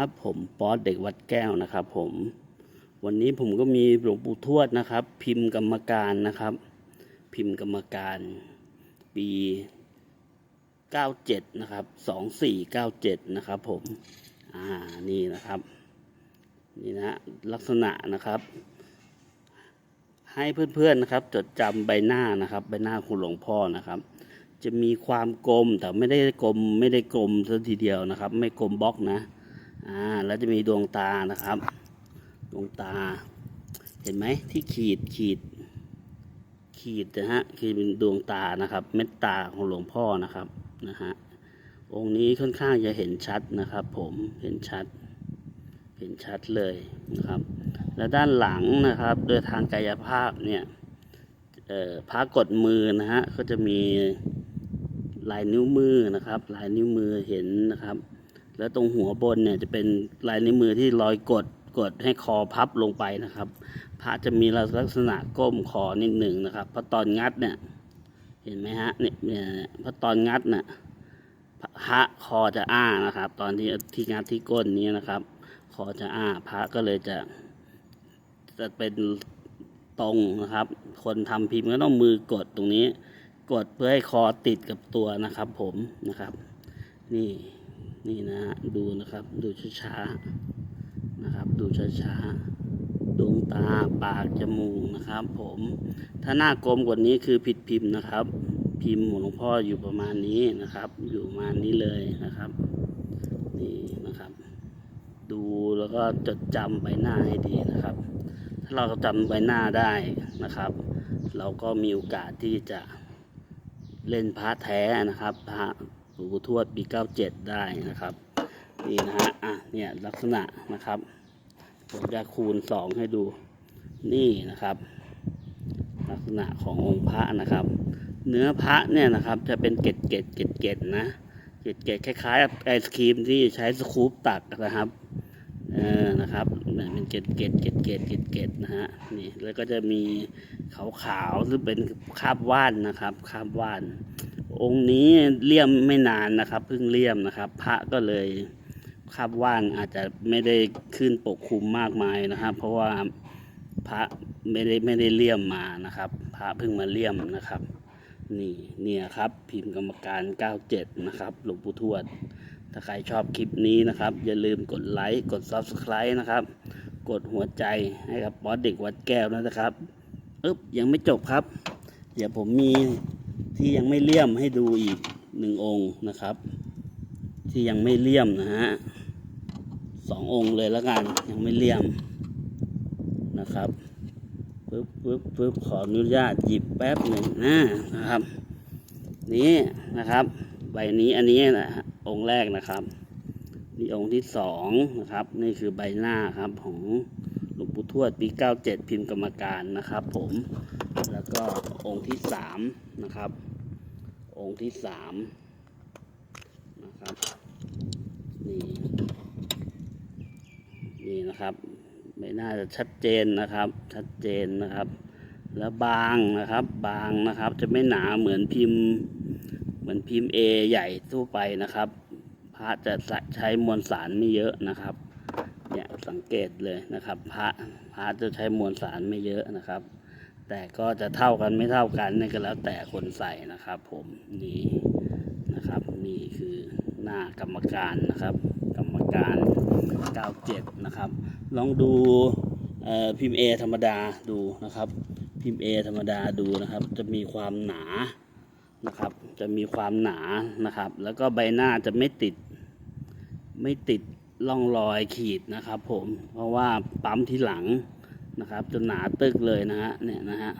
ครับผมป๊อตเด็กวัดแก้วนะครับ ผมวันนี้ผมก็มีหลวงปู่ทวดนะครับ พิมพ์กรรมการนะครับ พิมพ์กรรมการปี 97 นะครับ 2497 นะครับผมอ่านี่นะครับนี่นะลักษณะนะครับ ให้เพื่อนๆนะครับ จดจำใบหน้านะครับ ใบหน้าคุณหลวงพ่อนะครับจะมีความกลมแต่ไม่ได้กลมไม่ได้กลมซะทีเดียวนะครับ ไม่กลมบล็อกนะ อ่าแล้วจะมีดวงตานะครับ ดวงตา เห็นไหมที่ขีดขีด ขีดนะฮะคือเป็นดวงตานะครับ เม็ดตาของหลวงพ่อนะครับนะฮะองค์นี้ค่อนข้างจะเห็นชัดนะครับ ผมเห็นชัด เห็นชัดเลยนะครับ และด้านหลังนะครับ โดยทางกายภาพเนี่ยพระกดมือนะฮะก็จะมีลายนิ้วมือนะครับ ลายนิ้วมือเห็นนะครับ แล้วตรงหัวบนเนี่ยจะเป็นลายนิ้วมือที่รอยกดกดให้คอพับลงไปนะครับ พระจะมีลักษณะก้มคอนิดหนึ่งนะครับเพราะตอนงัดเนี่ย เห็นไหมฮะเนี่ยเนี่ยเพราะตอนงัดเนี่ยพระคอจะอ้านะครับ ตอนที่ที่งัดที่ก้นนี้นะครับ คอจะอ้า พระก็เลยจะ จะเป็นตรงนะครับ คนทำพิมพ์ก็ต้องมือกดตรงนี้ กดเพื่อให้คอติดกับตัวนะครับ ผมนะครับ นี่ นี่นะฮะดูนะครับดูช้าๆนะครับ ดูช้าๆดวงตาปากจมูกนะครับ ผมถ้าหน้ากลมกว่านี้คือผิดพิมพ์นะครับ พิมพ์หลวงพ่ออยู่ประมาณนี้นะครับ อยู่ประมาณนี้เลยนะครับนี่นะครับ ดูแล้วก็จดจำใบหน้าให้ดีนะครับ ถ้าเราจำใบหน้าได้นะครับ เราก็มีโอกาสที่จะเล่นพระแท้นะครับพระ หลวงปู่ทวดปี97 ได้นะครับ นี่นะฮะอะเนี่ยลักษณะนะครับผมจะคูณ 2 ให้ดูนี่นะครับ ลักษณะขององค์พระนะครับ เนื้อพระเนี่ยนะครับจะเป็นเกล็ดเกล็ดเกล็ดเกล็ดนะเกล็ดเกล็ดคล้ายๆกับไอศครีมที่ใช้สกู๊ปตักนะครับเออนะครับเนี่ยเป็นเกล็ดเกล็ดเกล็ดเกล็ดเกล็ดเกล็ดนะฮะนี่แล้วก็จะมีขาวขาวๆหรือเป็นคราบว่านนะครับคราบว่าน องค์นี้เลี่ยมไม่นานนะครับเพิ่งเลี่ยมนะครับ พระก็เลยคาบว่านอาจจะไม่ได้ขึ้นปกคลุมมากมายนะครับ เพราะว่าพระไม่ได้ไม่ได้เลี่ยมมานะครับ พระเพิ่งมาเลี่ยมนะครับ นี่เนี่ยครับพิมพ์กรรมการ 97 นะครับหลวงปู่ทวด ถ้าใครชอบคลิปนี้นะครับ อย่าลืมกดไลค์กด Subscribe นะครับ กดหัวใจให้กับป๊อดเด็กวัดแก้วนะครับ อึ๊บยังไม่จบครับ เดี๋ยวผมมี ที่ยังไม่เลี่ยมให้ดูอีกหนึ่งองค์นะครับ ที่ยังไม่เลี่ยมนะฮะสององค์เลยแล้วกันยังไม่เลี่ยมนะครับปึ๊บปึ๊บปึ๊บขออนุญาตหยิบแป๊บหนึ่งนะนะครับ นี่นะครับ ใบนี้อันนี้นะองค์แรกนะครับนี่องค์ที่สองนะครับ นี่คือใบหน้าครับของ หลวงปู่ทวดปี 97 พิมพ์กรรมการนะครับ ผมแล้วก็องค์ที่สามนะครับ องค์ที่สามนะครับนี่นี่นะครับใบหน้าจะชัดเจนนะครับ ชัดเจนนะครับ แล้วบางนะครับ บางนะครับ จะไม่หนาเหมือนพิมพ์เหมือนพิมพ์ A ใหญ่ทั่วไปนะครับพระจะใช้มวลสารไม่เยอะนะครับ เนี่ยสังเกตเลยนะครับ พระพระจะใช้มวลสารไม่เยอะนะครับ แต่ก็จะเท่ากันไม่เท่ากันนี่ก็แล้วแต่คนใส่นะครับ ผมนี่นะครับนี่คือหน้ากรรมการนะครับ กรรมการ 97 นะครับ ลองดูพิมพ์ A ธรรมดาดูนะครับ พิมพ์ A ธรรมดาดูนะครับ จะมีความหนานะครับ จะมีความหนานะครับ แล้วก็ใบหน้าจะไม่ติดไม่ติด ร่องรอยขีดนะครับผมเพราะว่าปั๊มที่หลังนะครับจะหนาตึกเลยนะฮะเนี่ยนะฮะ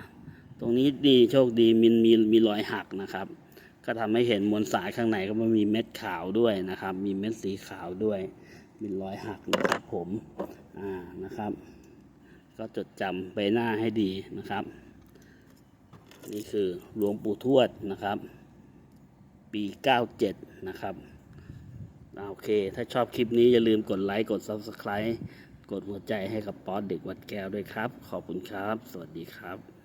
ตรงนี้ดีโชคดีมีมีมีรอยหักนะครับ ก็ทำให้เห็นมวลสายข้างในก็มันมีเม็ดขาวด้วยนะครับ มีเม็ดสีขาวด้วย มีรอยหักนะครับผมอ่านะครับ ก็จดจำใบหน้าให้ดีนะครับ นี่คือหลวงปู่ทวดนะครับ ปี 97 นะครับ โอเค ถ้าชอบคลิปนี้อย่าลืมกดไลค์ กด Subscribe กดหัวใจให้กับป๊อตเด็กวัดแก้วด้วยครับ ขอบคุณครับ สวัสดีครับ